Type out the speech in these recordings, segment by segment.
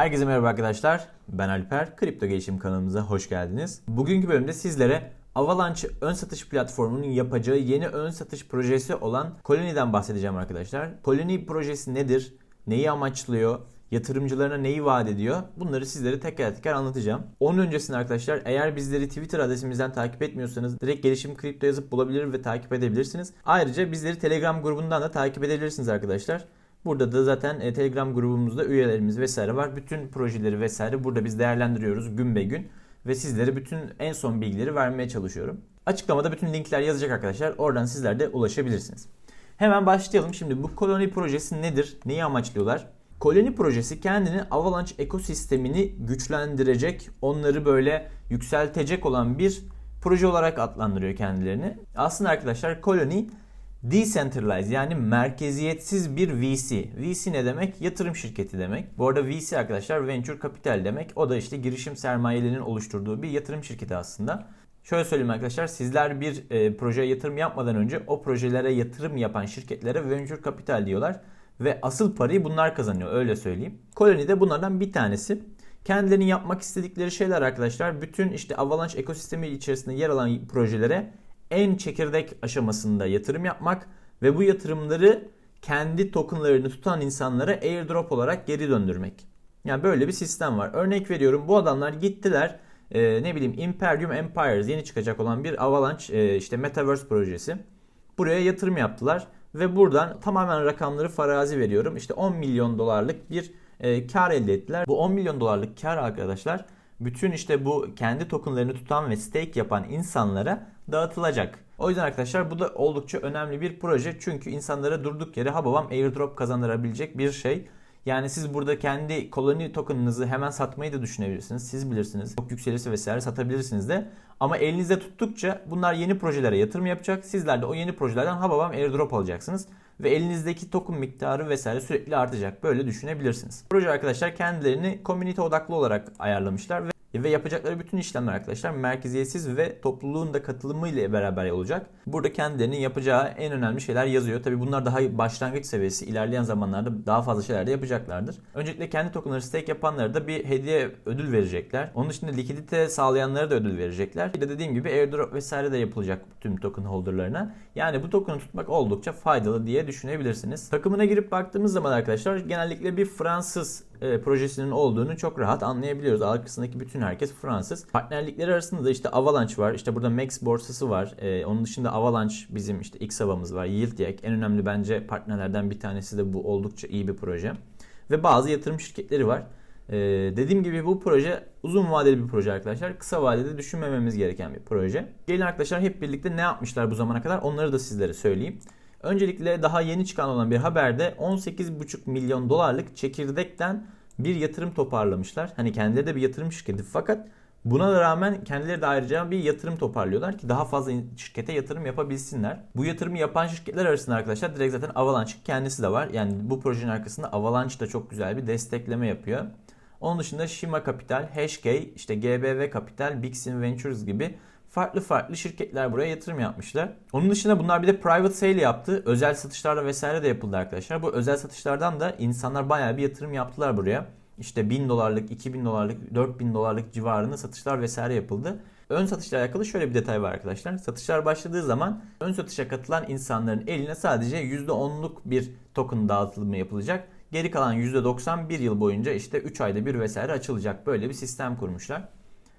Herkese merhaba arkadaşlar. Ben Alper. Kripto Gelişim kanalımıza hoş geldiniz. Bugünkü bölümde sizlere Avalanche ön satış platformunun yapacağı yeni ön satış projesi olan Colony'den bahsedeceğim arkadaşlar. Colony projesi nedir? Neyi amaçlıyor? Yatırımcılarına neyi vaat ediyor? Bunları sizlere teker teker anlatacağım. Onun öncesinde arkadaşlar eğer bizleri Twitter adresimizden takip etmiyorsanız direkt gelişim kripto yazıp bulabilir ve takip edebilirsiniz. Ayrıca bizleri Telegram grubundan da takip edebilirsiniz arkadaşlar. Burada da zaten e, Telegram grubumuzda üyelerimiz vesaire var. Bütün projeleri vesaire burada biz değerlendiriyoruz gün be gün. Ve sizlere bütün en son bilgileri vermeye çalışıyorum. Açıklamada bütün linkler yazacak arkadaşlar. Oradan sizler de ulaşabilirsiniz. Hemen başlayalım. Şimdi bu koloni projesi nedir? Neyi amaçlıyorlar? Koloni projesi kendini Avalanche ekosistemini güçlendirecek, onları böyle yükseltecek olan bir proje olarak adlandırıyor kendilerini. Aslında arkadaşlar koloni Decentralized yani merkeziyetsiz bir VC. VC ne demek? Yatırım şirketi demek. Bu arada VC arkadaşlar Venture Capital demek. O da işte girişim sermayelerinin oluşturduğu bir yatırım şirketi aslında. Şöyle söyleyeyim arkadaşlar sizler bir e, projeye yatırım yapmadan önce o projelere yatırım yapan şirketlere Venture Capital diyorlar. Ve asıl parayı bunlar kazanıyor öyle söyleyeyim. Colony de bunlardan bir tanesi. Kendilerinin yapmak istedikleri şeyler arkadaşlar bütün işte Avalanche ekosistemi içerisinde yer alan projelere en çekirdek aşamasında yatırım yapmak ve bu yatırımları kendi tokenlarını tutan insanlara airdrop olarak geri döndürmek. Yani böyle bir sistem var. Örnek veriyorum bu adamlar gittiler e, ne bileyim Imperium Empires yeni çıkacak olan bir Avalanche e, işte Metaverse projesi. Buraya yatırım yaptılar ve buradan tamamen rakamları farazi veriyorum. İşte 10 milyon dolarlık bir e, kar elde ettiler. Bu 10 milyon dolarlık kar arkadaşlar bütün işte bu kendi tokenlarını tutan ve stake yapan insanlara dağıtılacak. O yüzden arkadaşlar bu da oldukça önemli bir proje. Çünkü insanlara durduk yere ha babam airdrop kazandırabilecek bir şey. Yani siz burada kendi koloni tokenınızı hemen satmayı da düşünebilirsiniz. Siz bilirsiniz. Çok yükselirse vesaire satabilirsiniz de. Ama elinizde tuttukça bunlar yeni projelere yatırım yapacak. Sizler de o yeni projelerden ha babam airdrop alacaksınız. Ve elinizdeki token miktarı vesaire sürekli artacak. Böyle düşünebilirsiniz. Proje arkadaşlar kendilerini komünite odaklı olarak ayarlamışlar ve ve yapacakları bütün işlemler arkadaşlar merkeziyetsiz ve topluluğun da katılımı ile beraber olacak. Burada kendilerinin yapacağı en önemli şeyler yazıyor. Tabi bunlar daha başlangıç seviyesi. İlerleyen zamanlarda daha fazla şeyler de yapacaklardır. Öncelikle kendi tokenları stake yapanlara da bir hediye ödül verecekler. Onun dışında likidite sağlayanlara da ödül verecekler. Bir de dediğim gibi airdrop vesaire de yapılacak tüm token holderlarına. Yani bu token'ı tutmak oldukça faydalı diye düşünebilirsiniz. Takımına girip baktığımız zaman arkadaşlar genellikle bir Fransız e, projesinin olduğunu çok rahat anlayabiliyoruz. Arkasındaki bütün herkes Fransız. Partnerlikleri arasında da işte Avalanche var. İşte burada Max borsası var. E, onun dışında Avalanche bizim işte X havamız var. Yieldyak en önemli bence partnerlerden bir tanesi de bu oldukça iyi bir proje. Ve bazı yatırım şirketleri var. Ee, dediğim gibi bu proje uzun vadeli bir proje arkadaşlar. Kısa vadede düşünmememiz gereken bir proje. Gelin arkadaşlar hep birlikte ne yapmışlar bu zamana kadar onları da sizlere söyleyeyim. Öncelikle daha yeni çıkan olan bir haberde 18,5 milyon dolarlık çekirdekten bir yatırım toparlamışlar. Hani kendileri de bir yatırım şirketi fakat Buna rağmen kendileri de ayrıca bir yatırım toparlıyorlar ki daha fazla şirkete yatırım yapabilsinler. Bu yatırımı yapan şirketler arasında arkadaşlar direkt zaten Avalanche kendisi de var. Yani bu projenin arkasında Avalanche da çok güzel bir destekleme yapıyor. Onun dışında Shima Capital, Hashkey, işte GBV Capital, Bixin Ventures gibi farklı farklı şirketler buraya yatırım yapmışlar. Onun dışında bunlar bir de private sale yaptı. Özel satışlarla vesaire de yapıldı arkadaşlar. Bu özel satışlardan da insanlar bayağı bir yatırım yaptılar buraya. İşte 1000 dolarlık, 2000 dolarlık, 4000 dolarlık civarında satışlar vesaire yapıldı. Ön satışla alakalı şöyle bir detay var arkadaşlar. Satışlar başladığı zaman ön satışa katılan insanların eline sadece %10'luk bir token dağıtılımı yapılacak. Geri kalan %90 bir yıl boyunca işte 3 ayda bir vesaire açılacak. Böyle bir sistem kurmuşlar.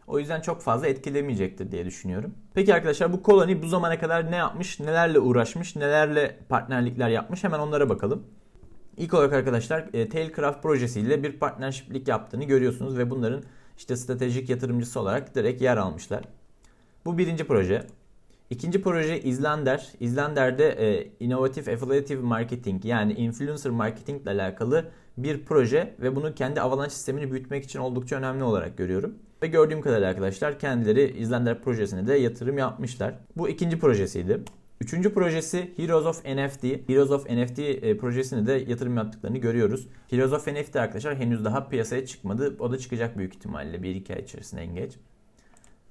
O yüzden çok fazla etkilemeyecektir diye düşünüyorum. Peki arkadaşlar bu Colony bu zamana kadar ne yapmış, nelerle uğraşmış, nelerle partnerlikler yapmış hemen onlara bakalım. İlk olarak arkadaşlar e, Tailcraft projesiyle bir partnershiplik yaptığını görüyorsunuz ve bunların işte stratejik yatırımcısı olarak direkt yer almışlar. Bu birinci proje. İkinci proje İzlander. İzlander'de e, Innovative Affiliative Marketing yani influencer marketing ile alakalı bir proje ve bunu kendi Avalanche sistemini büyütmek için oldukça önemli olarak görüyorum. Ve gördüğüm kadarıyla arkadaşlar kendileri İzlander projesine de yatırım yapmışlar. Bu ikinci projesiydi. Üçüncü projesi Heroes of NFT. Heroes of NFT e, projesini de yatırım yaptıklarını görüyoruz. Heroes of NFT arkadaşlar henüz daha piyasaya çıkmadı. O da çıkacak büyük ihtimalle 1-2 ay içerisinde en geç.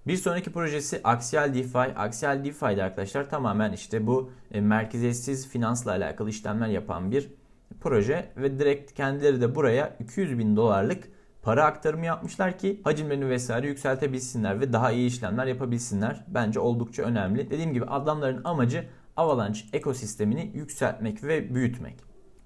Bir sonraki projesi Axial DeFi. Axial DeFi'de arkadaşlar tamamen işte bu e, merkeziyetsiz finansla alakalı işlemler yapan bir proje ve direkt kendileri de buraya 200 bin dolarlık para aktarımı yapmışlar ki hacimlerini vesaire yükseltebilsinler ve daha iyi işlemler yapabilsinler. Bence oldukça önemli. Dediğim gibi adamların amacı Avalanche ekosistemini yükseltmek ve büyütmek.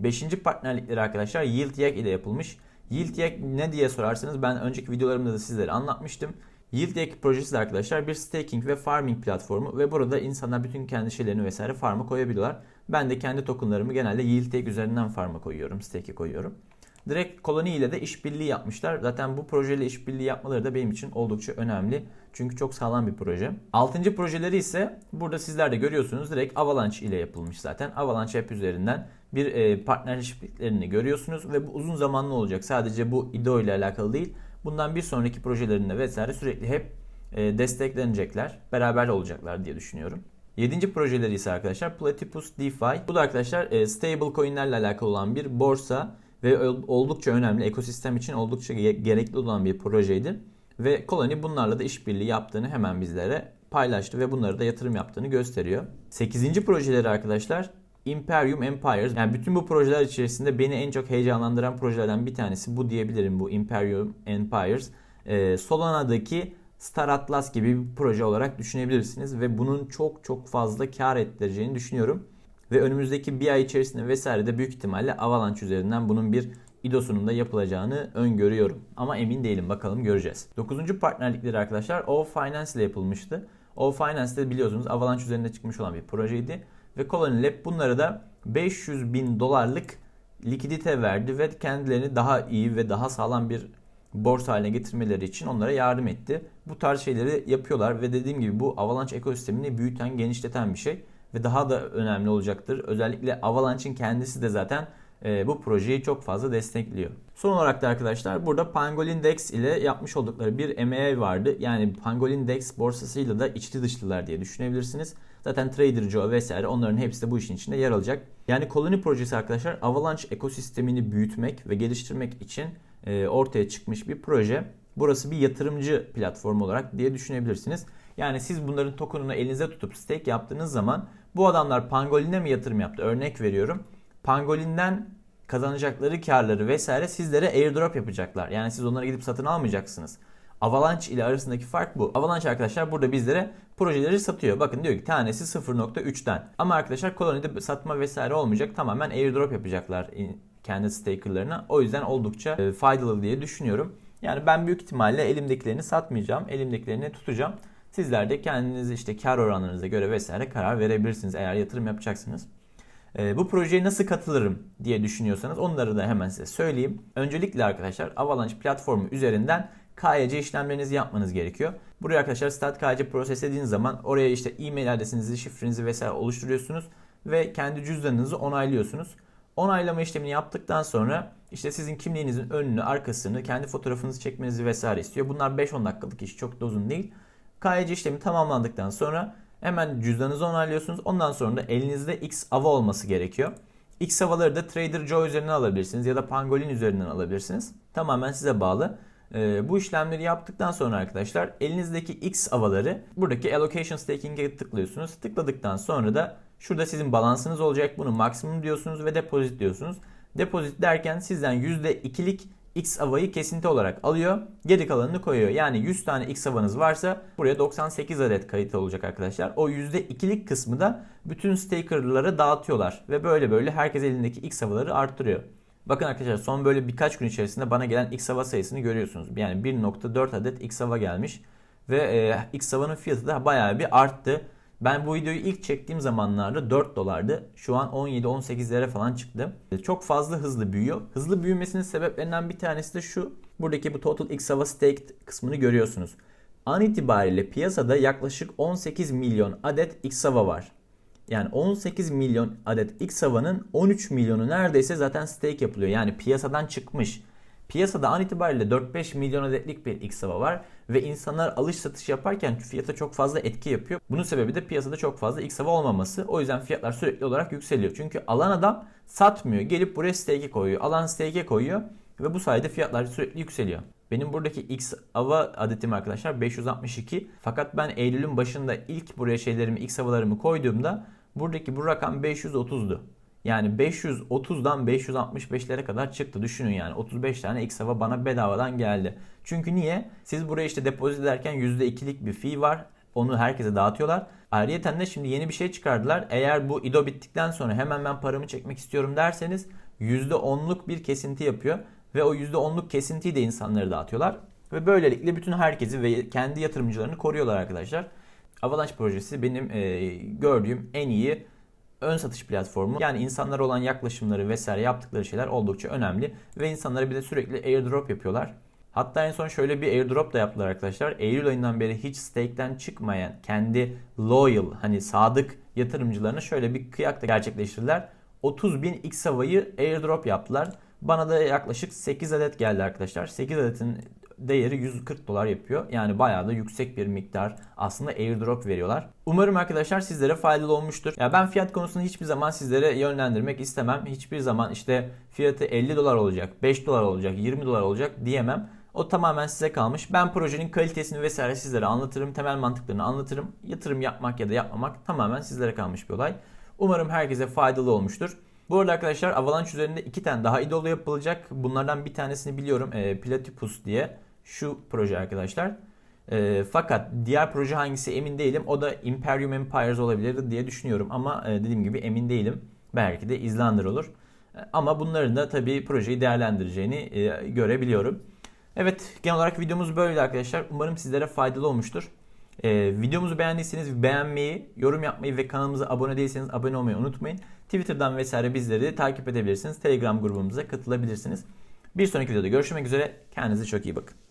Beşinci partnerlikleri arkadaşlar YieldYak ile yapılmış. YieldYak ne diye sorarsanız ben önceki videolarımda da sizlere anlatmıştım. YieldYak projesi de arkadaşlar bir staking ve farming platformu ve burada insanlar bütün kendi şeylerini vesaire farma koyabiliyorlar. Ben de kendi tokenlarımı genelde YieldYak üzerinden farma koyuyorum, stake'e koyuyorum. Direkt Koloni ile de işbirliği yapmışlar. Zaten bu projeyle işbirliği yapmaları da benim için oldukça önemli. Çünkü çok sağlam bir proje. Altıncı projeleri ise burada sizler de görüyorsunuz. Direkt Avalanche ile yapılmış zaten. Avalanche App üzerinden bir e, partnershiplerini görüyorsunuz ve bu uzun zamanlı olacak. Sadece bu IDO ile alakalı değil. Bundan bir sonraki projelerinde vesaire sürekli hep e, desteklenecekler. Beraber olacaklar diye düşünüyorum. Yedinci projeleri ise arkadaşlar Platypus DeFi. Bu da arkadaşlar e, stable coinlerle alakalı olan bir borsa ve oldukça önemli ekosistem için oldukça gerekli olan bir projeydi. Ve Colony bunlarla da işbirliği yaptığını hemen bizlere paylaştı ve bunları da yatırım yaptığını gösteriyor. 8. projeleri arkadaşlar Imperium Empires. Yani bütün bu projeler içerisinde beni en çok heyecanlandıran projelerden bir tanesi bu diyebilirim bu Imperium Empires. Ee, Solana'daki Star Atlas gibi bir proje olarak düşünebilirsiniz ve bunun çok çok fazla kar ettireceğini düşünüyorum. Ve önümüzdeki bir ay içerisinde vesaire de büyük ihtimalle Avalanche üzerinden bunun bir İDO'sunun da yapılacağını öngörüyorum. Ama emin değilim bakalım göreceğiz. Dokuzuncu partnerlikleri arkadaşlar O Finance ile yapılmıştı. O Finance de biliyorsunuz Avalanche üzerinde çıkmış olan bir projeydi. Ve Colony Lab bunlara da 500 bin dolarlık likidite verdi ve kendilerini daha iyi ve daha sağlam bir borsa haline getirmeleri için onlara yardım etti. Bu tarz şeyleri yapıyorlar ve dediğim gibi bu Avalanche ekosistemini büyüten, genişleten bir şey ve daha da önemli olacaktır. Özellikle Avalanche'in kendisi de zaten e, bu projeyi çok fazla destekliyor. Son olarak da arkadaşlar burada Pangolin Dex ile yapmış oldukları bir MA vardı. Yani Pangolin Dex borsasıyla da içli dışlılar diye düşünebilirsiniz. Zaten Trader Joe vesaire onların hepsi de bu işin içinde yer alacak. Yani Colony projesi arkadaşlar Avalanche ekosistemini büyütmek ve geliştirmek için e, ortaya çıkmış bir proje. Burası bir yatırımcı platformu olarak diye düşünebilirsiniz. Yani siz bunların tokenunu elinize tutup stake yaptığınız zaman bu adamlar Pangolin'e mi yatırım yaptı? Örnek veriyorum. Pangolin'den kazanacakları karları vesaire sizlere airdrop yapacaklar. Yani siz onları gidip satın almayacaksınız. Avalanche ile arasındaki fark bu. Avalanche arkadaşlar burada bizlere projeleri satıyor. Bakın diyor ki tanesi 0.3'ten. Ama arkadaşlar kolonide satma vesaire olmayacak. Tamamen airdrop yapacaklar kendi stakerlarına. O yüzden oldukça e, faydalı diye düşünüyorum. Yani ben büyük ihtimalle elimdekilerini satmayacağım. Elimdekilerini tutacağım. Sizler de kendiniz işte kar oranlarınıza göre vesaire karar verebilirsiniz eğer yatırım yapacaksınız. E, bu projeye nasıl katılırım diye düşünüyorsanız onları da hemen size söyleyeyim. Öncelikle arkadaşlar Avalanche platformu üzerinden KYC işlemlerinizi yapmanız gerekiyor. Buraya arkadaşlar Start KYC proseslediğiniz zaman oraya işte e-mail adresinizi, şifrenizi vesaire oluşturuyorsunuz ve kendi cüzdanınızı onaylıyorsunuz. Onaylama işlemini yaptıktan sonra işte sizin kimliğinizin önünü, arkasını, kendi fotoğrafınızı çekmenizi vesaire istiyor. Bunlar 5-10 dakikalık iş, çok da uzun değil. KYC işlemi tamamlandıktan sonra hemen cüzdanınızı onaylıyorsunuz. Ondan sonra da elinizde X ava olması gerekiyor. X avaları da Trader Joe üzerinden alabilirsiniz ya da Pangolin üzerinden alabilirsiniz. Tamamen size bağlı. Ee, bu işlemleri yaptıktan sonra arkadaşlar elinizdeki X avaları buradaki Allocation Staking'e tıklıyorsunuz. Tıkladıktan sonra da şurada sizin balansınız olacak. Bunu maksimum diyorsunuz ve depozit diyorsunuz. Depozit derken sizden %2'lik X avayı kesinti olarak alıyor. Geri kalanını koyuyor. Yani 100 tane X avanız varsa buraya 98 adet kayıt olacak arkadaşlar. O %2'lik kısmı da bütün stakerlara dağıtıyorlar. Ve böyle böyle herkes elindeki X avaları arttırıyor. Bakın arkadaşlar son böyle birkaç gün içerisinde bana gelen X hava sayısını görüyorsunuz. Yani 1.4 adet X hava gelmiş. Ve e, X havanın fiyatı da bayağı bir arttı. Ben bu videoyu ilk çektiğim zamanlarda 4 dolardı. Şu an 17-18'lere falan çıktı. Çok fazla hızlı büyüyor. Hızlı büyümesinin sebeplerinden bir tanesi de şu. Buradaki bu Total X Hava Staked kısmını görüyorsunuz. An itibariyle piyasada yaklaşık 18 milyon adet X Hava var. Yani 18 milyon adet X Hava'nın 13 milyonu neredeyse zaten stake yapılıyor. Yani piyasadan çıkmış. Piyasada an itibariyle 4-5 milyon adetlik bir X hava var ve insanlar alış satış yaparken fiyata çok fazla etki yapıyor. Bunun sebebi de piyasada çok fazla X hava olmaması. O yüzden fiyatlar sürekli olarak yükseliyor. Çünkü alan adam satmıyor. Gelip buraya stake koyuyor. Alan stake koyuyor ve bu sayede fiyatlar sürekli yükseliyor. Benim buradaki X hava adetim arkadaşlar 562. Fakat ben Eylül'ün başında ilk buraya şeylerimi X havalarımı koyduğumda buradaki bu rakam 530'du. Yani 530'dan 565'lere kadar çıktı. Düşünün yani 35 tane X hava bana bedavadan geldi. Çünkü niye? Siz buraya işte depozit ederken %2'lik bir fee var. Onu herkese dağıtıyorlar. Ayrıca de şimdi yeni bir şey çıkardılar. Eğer bu IDO bittikten sonra hemen ben paramı çekmek istiyorum derseniz %10'luk bir kesinti yapıyor. Ve o %10'luk kesintiyi de insanlara dağıtıyorlar. Ve böylelikle bütün herkesi ve kendi yatırımcılarını koruyorlar arkadaşlar. Avalanche projesi benim e, gördüğüm en iyi ön satış platformu. Yani insanlara olan yaklaşımları vesaire yaptıkları şeyler oldukça önemli. Ve insanlara bir de sürekli airdrop yapıyorlar. Hatta en son şöyle bir airdrop da yaptılar arkadaşlar. Eylül ayından beri hiç stake'ten çıkmayan kendi loyal hani sadık yatırımcılarına şöyle bir kıyak da gerçekleştirdiler. 30 bin X airdrop yaptılar. Bana da yaklaşık 8 adet geldi arkadaşlar. 8 adetin değeri 140 dolar yapıyor. Yani bayağı da yüksek bir miktar aslında airdrop veriyorlar. Umarım arkadaşlar sizlere faydalı olmuştur. Ya ben fiyat konusunda hiçbir zaman sizlere yönlendirmek istemem. Hiçbir zaman işte fiyatı 50 dolar olacak, 5 dolar olacak, 20 dolar olacak diyemem. O tamamen size kalmış. Ben projenin kalitesini vesaire sizlere anlatırım. Temel mantıklarını anlatırım. Yatırım yapmak ya da yapmamak tamamen sizlere kalmış bir olay. Umarım herkese faydalı olmuştur. Bu arada arkadaşlar Avalanche üzerinde iki tane daha idolu yapılacak. Bunlardan bir tanesini biliyorum. E, Platypus diye. Şu proje arkadaşlar. E, fakat diğer proje hangisi emin değilim. O da Imperium Empires olabilir diye düşünüyorum. Ama e, dediğim gibi emin değilim. Belki de Islander olur. E, ama bunların da tabii projeyi değerlendireceğini e, görebiliyorum. Evet genel olarak videomuz böyle arkadaşlar. Umarım sizlere faydalı olmuştur. Ee, videomuzu beğendiyseniz beğenmeyi, yorum yapmayı ve kanalımıza abone değilseniz abone olmayı unutmayın. Twitter'dan vesaire bizleri takip edebilirsiniz. Telegram grubumuza katılabilirsiniz. Bir sonraki videoda görüşmek üzere. Kendinize çok iyi bakın.